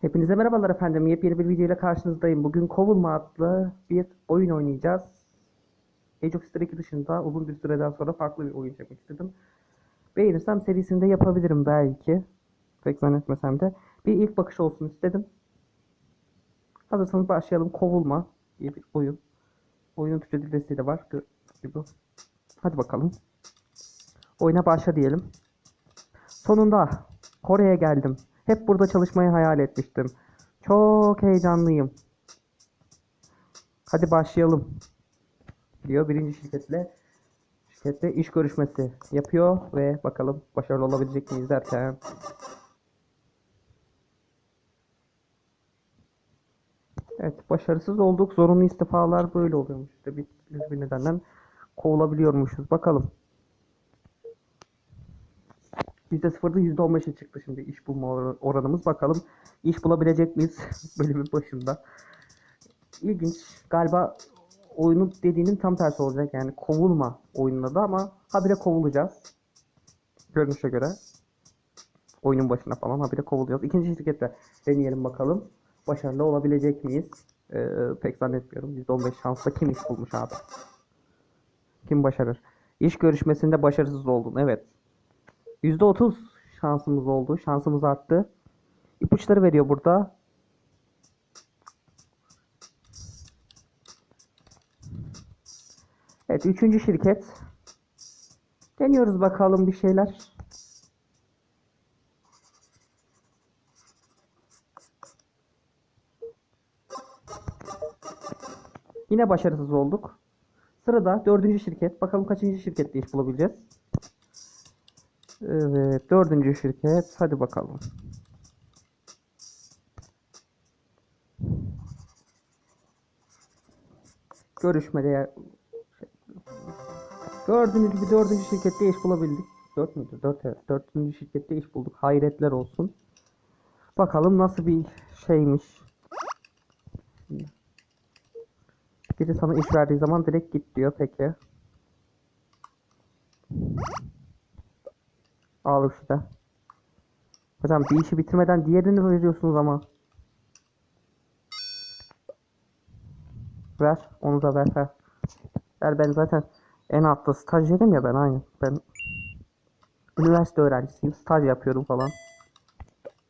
Hepinize merhabalar efendim. Yepyeni bir video ile karşınızdayım. Bugün Kovulma adlı bir oyun oynayacağız. Age of History 2 dışında uzun bir süreden sonra farklı bir oyun çekmek istedim. Beğenirsem serisini de yapabilirim belki. Pek zannetmesem de. Bir ilk bakış olsun istedim. Hazırsanız başlayalım. Kovulma diye bir oyun. Oyunun Türkçe dil desteği de var. Gibi. Hadi bakalım. Oyuna başla diyelim. Sonunda Kore'ye geldim. Hep burada çalışmayı hayal etmiştim. Çok heyecanlıyım. Hadi başlayalım. Diyor birinci şirketle şirkette iş görüşmesi yapıyor ve bakalım başarılı olabilecek miyiz derken Evet başarısız olduk. Zorunlu istifalar böyle oluyormuş. İşte bir, bir nedenden kovulabiliyormuşuz. Bakalım. %0'da %15'e çıktı şimdi iş bulma or- oranımız. Bakalım iş bulabilecek miyiz bölümün başında. İlginç. Galiba oyunun dediğinin tam tersi olacak. Yani kovulma oyununda da ama habire kovulacağız. Görünüşe göre. Oyunun başına falan habire kovuluyoruz. İkinci şirkette deneyelim bakalım. Başarılı olabilecek miyiz? Ee, pek zannetmiyorum. %15 şansla kim iş bulmuş abi? Kim başarır? İş görüşmesinde başarısız oldun. Evet. %30 şansımız oldu. Şansımız arttı. İpuçları veriyor burada. Evet, üçüncü şirket. Deniyoruz bakalım bir şeyler. Yine başarısız olduk. Sırada dördüncü şirket. Bakalım kaçıncı şirkette iş bulabileceğiz. Evet, dördüncü şirket. Hadi bakalım. Görüşmede Gördüğünüz gibi dördüncü şirkette iş bulabildik. Dört müydü? Dört evet. Dördüncü şirkette iş bulduk. Hayretler olsun. Bakalım nasıl bir şeymiş. Biri sana iş verdiği zaman direkt git diyor. Peki. Al işte. Hocam bir işi bitirmeden diğerini veriyorsunuz ama. Ver. Onu da ver. Ver, ver ben zaten en altta stajyerim ya ben aynı. Ben üniversite öğrencisiyim. Staj yapıyorum falan.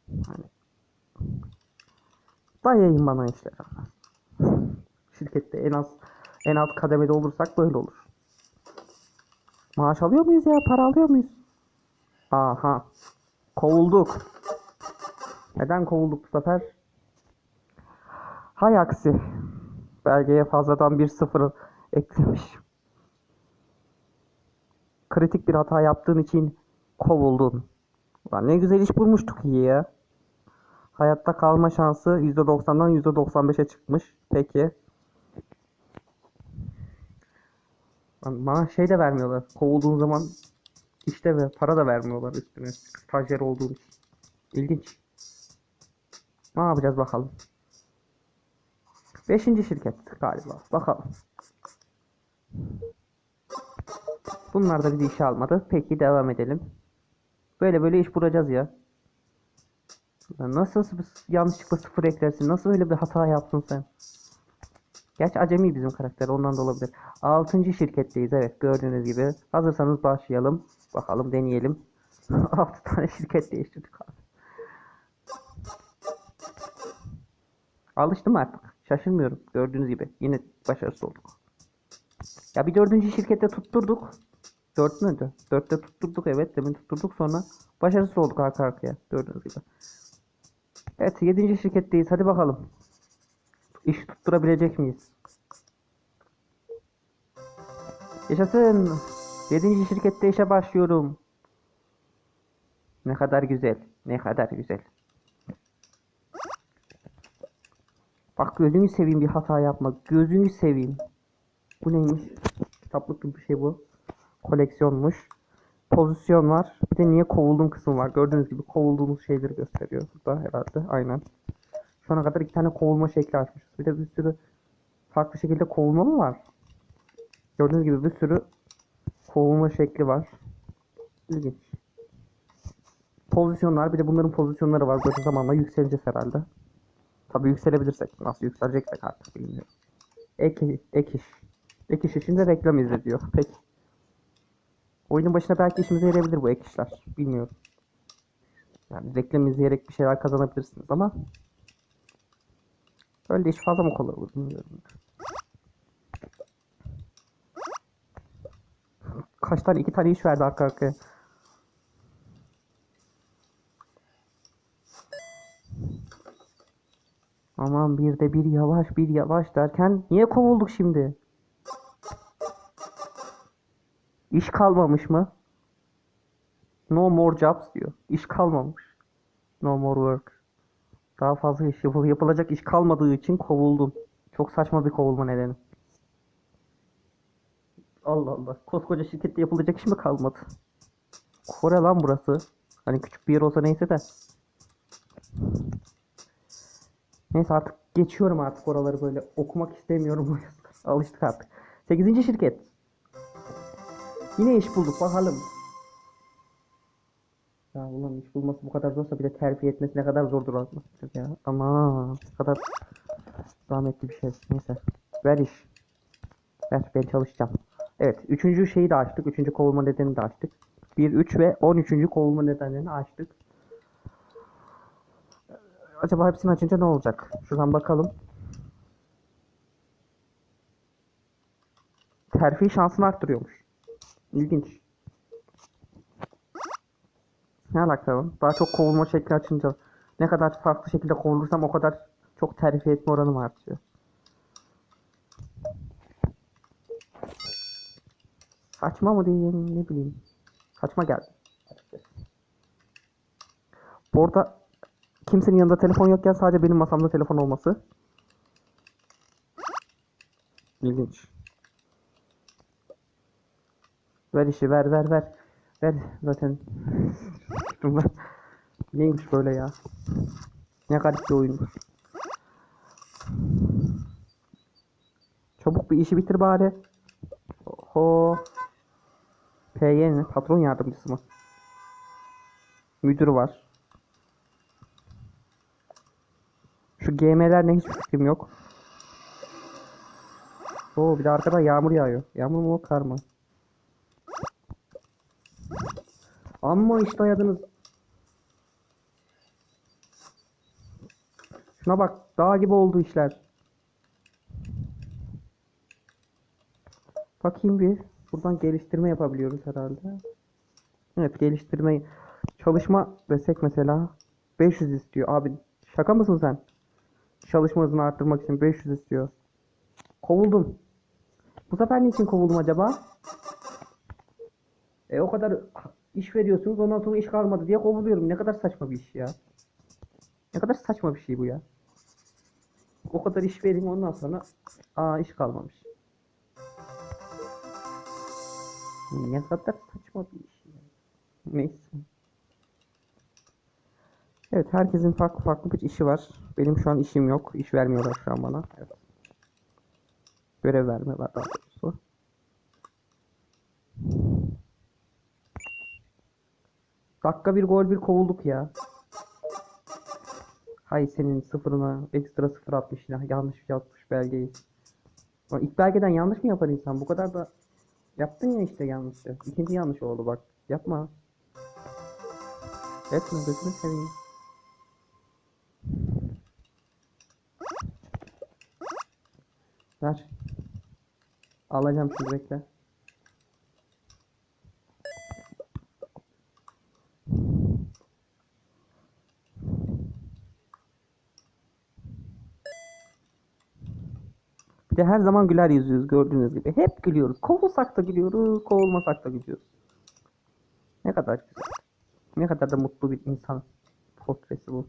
Hani dayayın bana işler. Şirkette en az en alt kademede olursak böyle olur. Maaş alıyor muyuz ya? Para alıyor muyuz? Aha. Kovulduk. Neden kovulduk bu sefer? Hay aksi. Belgeye fazladan bir sıfır eklemiş. Kritik bir hata yaptığın için kovuldun. Ulan ne güzel iş bulmuştuk iyi ya. Hayatta kalma şansı %90'dan %95'e çıkmış. Peki. Bana şey de vermiyorlar. Kovulduğun zaman işte ve para da vermiyorlar üstüne. Stajyer olduğun için. İlginç. Ne yapacağız bakalım. Beşinci şirket galiba. Bakalım. Bunlar da bizi işe almadı. Peki devam edelim. Böyle böyle iş bulacağız ya. Nasıl yanlışlıkla sıfır eklersin? Nasıl öyle bir hata yaptın sen? Gerçi acemi bizim karakter ondan da olabilir. Altıncı şirketteyiz evet gördüğünüz gibi. Hazırsanız başlayalım. Bakalım deneyelim. Altı tane şirket değiştirdik abi. Alıştım artık. Şaşırmıyorum. Gördüğünüz gibi. Yine başarısız olduk. Ya bir dördüncü şirkette tutturduk. Dört müydü? Dörtte tutturduk evet. Demin tutturduk sonra başarısız olduk arka arkaya. Gördüğünüz gibi. Evet yedinci şirketteyiz. Hadi bakalım. İş tutturabilecek miyiz? Yaşasın. Yedinci şirkette işe başlıyorum. Ne kadar güzel. Ne kadar güzel. Bak gözünü seveyim bir hata yapma. Gözünü seveyim. Bu neymiş? Kitaplık gibi bir şey bu. Koleksiyonmuş. Pozisyon var. Bir de niye kovuldum kısmı var. Gördüğünüz gibi kovulduğumuz şeyleri gösteriyor. Burada herhalde. Aynen. Şu ana kadar iki tane kovulma şekli açmışız. Bir de bir sürü farklı şekilde kovulma mı var? Gördüğünüz gibi bir sürü kovulma şekli var. İlginç. pozisyonlar bir de bunların pozisyonları var. Böyle zamanla yükseleceğiz herhalde. Tabii yükselebilirsek. Nasıl yükseleceksek artık bilmiyorum. Ek, ek iş. Ek iş için de reklam izle diyor. Peki. Oyunun başına belki işimize yarayabilir bu ek. Bilmiyorum. Yani reklam izleyerek bir şeyler kazanabilirsiniz ama öyle iş fazla mı kolay olur bilmiyorum. Kaç tane iki tane iş verdi arka arkaya. Aman bir de bir yavaş bir yavaş derken niye kovulduk şimdi? İş kalmamış mı? No more jobs diyor. İş kalmamış. No more work. Daha fazla iş yapıl yapılacak iş kalmadığı için kovuldum. Çok saçma bir kovulma nedeni. Allah Allah. Koskoca şirkette yapılacak iş mi kalmadı? Kore lan burası. Hani küçük bir yer olsa neyse de. Neyse artık geçiyorum artık oraları böyle okumak istemiyorum. Alıştık artık. 8. şirket. Yine iş bulduk bakalım. Ya ulan iş bulması bu kadar zorsa bir de terfi etmesi ne kadar zordur anlatacak ya. Ama ne kadar zahmetli bir şey. Neyse. Ver iş. Ver ben çalışacağım. Evet. Üçüncü şeyi de açtık. Üçüncü kovulma nedenini de açtık. 1, 3 ve 13. kovulma nedenlerini açtık. Acaba hepsini açınca ne olacak? Şuradan bakalım. Terfi şansını arttırıyormuş. İlginç. Ne alakalı? Daha çok kovulma şekli açınca ne kadar farklı şekilde kovulursam o kadar çok terfi etme oranım artıyor. Saçma mı diyeyim ne bileyim. Saçma geldi. açıkçası. Bu arada kimsenin yanında telefon yokken sadece benim masamda telefon olması. İlginç. Ver işi ver ver ver. Ver zaten. Neymiş böyle ya. Ne garip bir oyunmuş. Çabuk bir işi bitir bari. Oho. PY ne? Patron yardımcısı mı? Müdür var. Şu GM'ler ne hiç fikrim yok. Oo bir de arkada yağmur yağıyor. Yağmur mu kar mı? Amma işte dayadınız. Şuna bak dağ gibi oldu işler. Bakayım bir. Buradan geliştirme yapabiliyoruz herhalde. Evet geliştirme çalışma desek mesela 500 istiyor. Abi şaka mısın sen? Çalışma hızını arttırmak için 500 istiyor. Kovuldum. Bu sefer niçin kovuldum acaba? E o kadar iş veriyorsunuz ondan sonra iş kalmadı diye kovuluyorum. Ne kadar saçma bir iş ya. Ne kadar saçma bir şey bu ya. O kadar iş vereyim ondan sonra aa iş kalmamış. Ne kadar saçma bir iş ya. Neyse. Evet herkesin farklı farklı bir işi var. Benim şu an işim yok. İş vermiyorlar şu an bana. Evet. Görev vermiyorlar daha doğrusu. Dakika bir gol bir kovulduk ya. Hay senin sıfırına ekstra sıfır atmış ya. Yanlış yapmış belgeyi. İlk belgeden yanlış mı yapar insan? Bu kadar da yaptın ya işte yanlışı. İkinci yanlış oldu bak. Yapma. Etme gözünü seveyim. Ver. Alacağım şimdi bekle. De her zaman güler yüzlüyüz gördüğünüz gibi. Hep gülüyoruz. Kovulsak da gülüyoruz, kovulmasak da gülüyoruz. Ne kadar güzel. Ne kadar da mutlu bir insan portresi bu.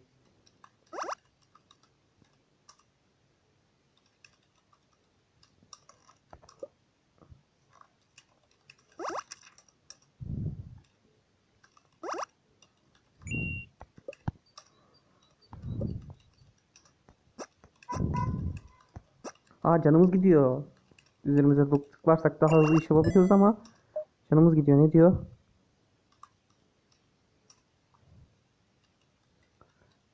Aa canımız gidiyor. Üzerimize tıklarsak daha hızlı iş yapabiliyoruz ama canımız gidiyor. Ne diyor?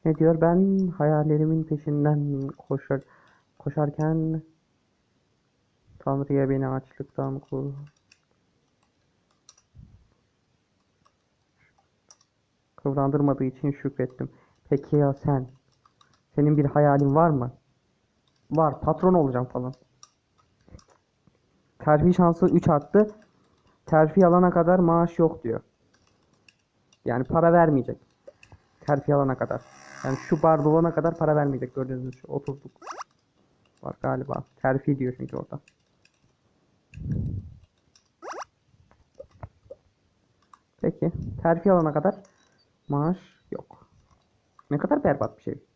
Ne diyor? Ben hayallerimin peşinden koşar koşarken Tanrı'ya beni açlıktan kur. Kıvrandırmadığı için şükrettim. Peki ya sen? Senin bir hayalin var mı? Var. Patron olacağım falan. Terfi şansı 3 arttı. Terfi alana kadar maaş yok diyor. Yani para vermeyecek. Terfi alana kadar. Yani şu bar dolana kadar para vermeyecek gördüğünüz gibi. 30'luk var galiba. Terfi diyor çünkü orada. Peki. Terfi alana kadar maaş yok. Ne kadar berbat bir şey.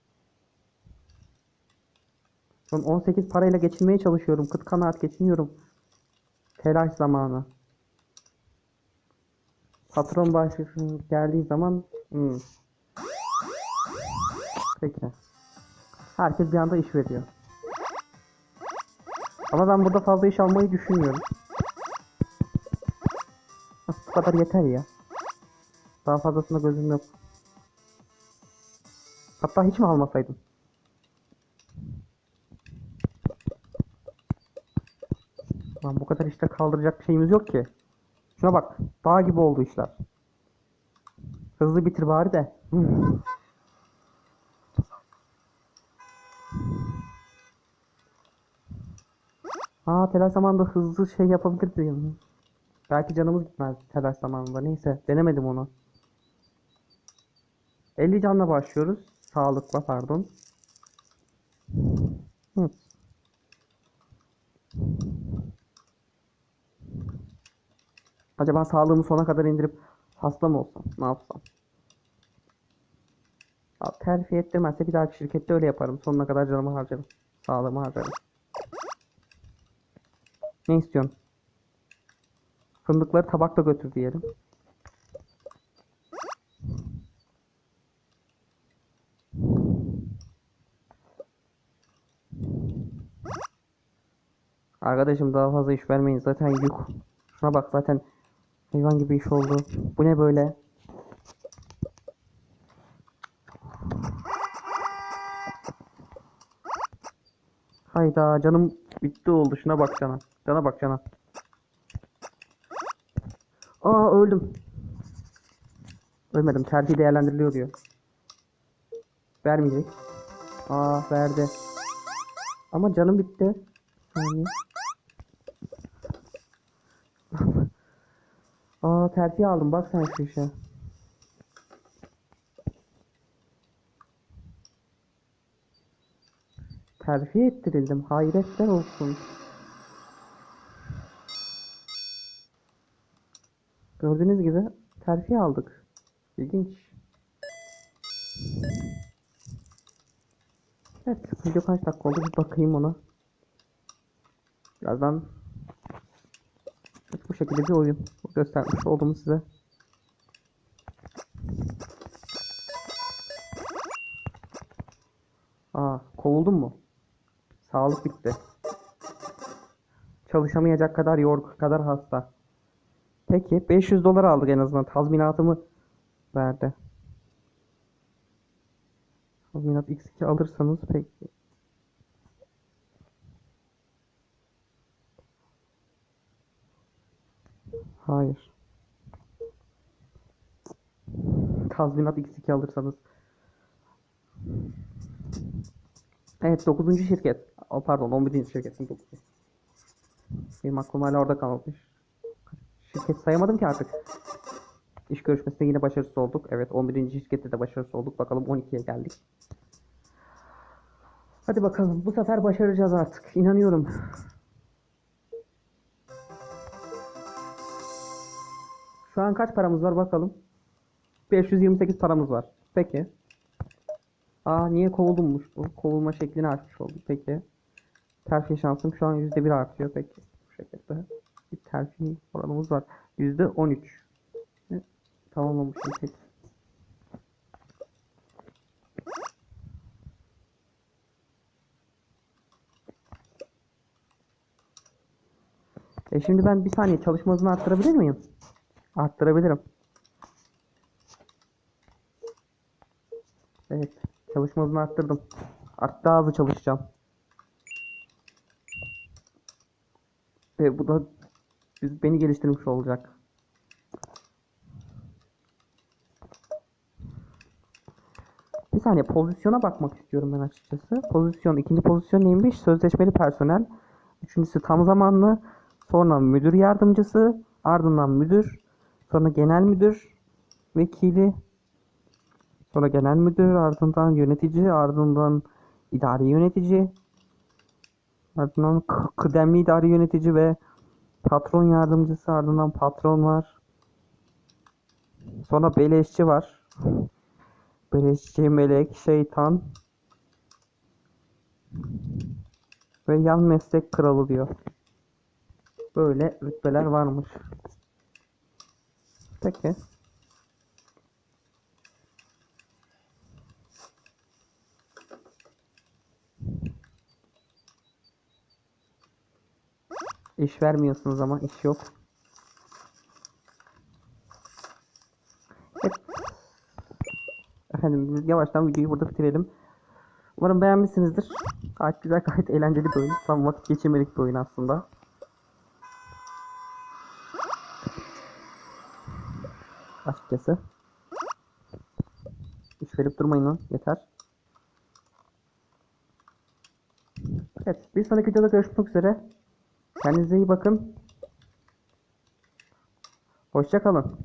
Son 18 parayla geçinmeye çalışıyorum. Kıt kanaat geçiniyorum. Telaş zamanı. Patron başlığı geldiği zaman hmm. Peki. Herkes bir anda iş veriyor. Ama ben burada fazla iş almayı düşünmüyorum. Bu kadar yeter ya. Daha fazlasına gözüm yok. Hatta hiç mi almasaydım? Lan bu kadar işte kaldıracak bir şeyimiz yok ki. Şuna bak. Dağ gibi oldu işler. Hızlı bitir bari de. Aa telaş zamanında hızlı şey yapabilirdim. Belki canımız gitmez telaş zamanında. Neyse denemedim onu. 50 canla başlıyoruz. Sağlıkla pardon. Hı. Acaba sağlığımı sona kadar indirip hasta mı olsam? Ne yapsam? Ya, terfi ettirmezse bir dahaki şirkette öyle yaparım. Sonuna kadar canımı harcarım. Sağlığımı harcarım. Ne istiyorsun? Fındıkları tabakla götür diyelim. Arkadaşım daha fazla iş vermeyin zaten yük. Şuna bak zaten hayvan gibi iş oldu. Bu ne böyle? Hayda canım bitti oldu. Şuna bak cana. Cana bak cana. Aa öldüm. Ölmedim. Terfi değerlendiriliyor diyor. Vermeyecek. Aa verdi. Ama canım bitti. Saniye. Aa terfi aldım. Bak sen şu işe. Terfi ettirildim. Hayretler olsun. Gördüğünüz gibi terfi aldık. İlginç. Evet, video kaç dakika oldu bir bakayım ona. Birazdan şekilde bir oyun göstermiş oldum size. Aa, kovuldun mu? Sağlık bitti. Çalışamayacak kadar yorgun, kadar hasta. Peki 500 dolar aldık en azından. Tazminatımı verdi. Tazminat X2 alırsanız peki. Hayır. Tazminat X2 alırsanız. Evet 9. şirket. Aa, Pardon 11. şirketin 9. Benim aklım hala orada kalmış. Şirket sayamadım ki artık. İş görüşmesinde yine başarısız olduk. Evet 11. şirkette de başarısız olduk. Bakalım 12'ye geldik. Hadi bakalım bu sefer başaracağız artık. İnanıyorum. Şu an kaç paramız var bakalım. 528 paramız var. Peki. Aa niye kovuldummuş bu? Kovulma şeklini açmış oldum. Peki. Terfi şansım şu an %1 artıyor. Peki. Bu şekilde. Bir terfi oranımız var. %13. Ne? Tamamlamışım. Peki. E şimdi ben bir saniye çalışma hızını arttırabilir miyim? Arttırabilirim. Evet. Çalışma hızını arttırdım. Artık daha hızlı çalışacağım. Ve bu da biz- beni geliştirmiş olacak. Bir saniye pozisyona bakmak istiyorum ben açıkçası. Pozisyon, ikinci pozisyon neymiş? Sözleşmeli personel. Üçüncüsü tam zamanlı. Sonra müdür yardımcısı. Ardından müdür. Sonra genel müdür. Vekili. Sonra genel müdür. Ardından yönetici. Ardından idari yönetici. Ardından kıdemli idari yönetici ve patron yardımcısı. Ardından patron var. Sonra beleşçi var. Beleşçi, melek, şeytan ve yan meslek kralı diyor. Böyle rütbeler varmış. Peki. İş vermiyorsunuz ama iş yok. Evet. Efendim yavaştan videoyu burada bitirelim. Umarım beğenmişsinizdir. Gayet güzel, gayet eğlenceli bir oyun. Tam vakit geçirmelik bir oyun aslında. Açıkçası. İş verip durmayın lan. Yeter. Evet. Bir sonraki videoda görüşmek üzere. Kendinize iyi bakın. Hoşça kalın.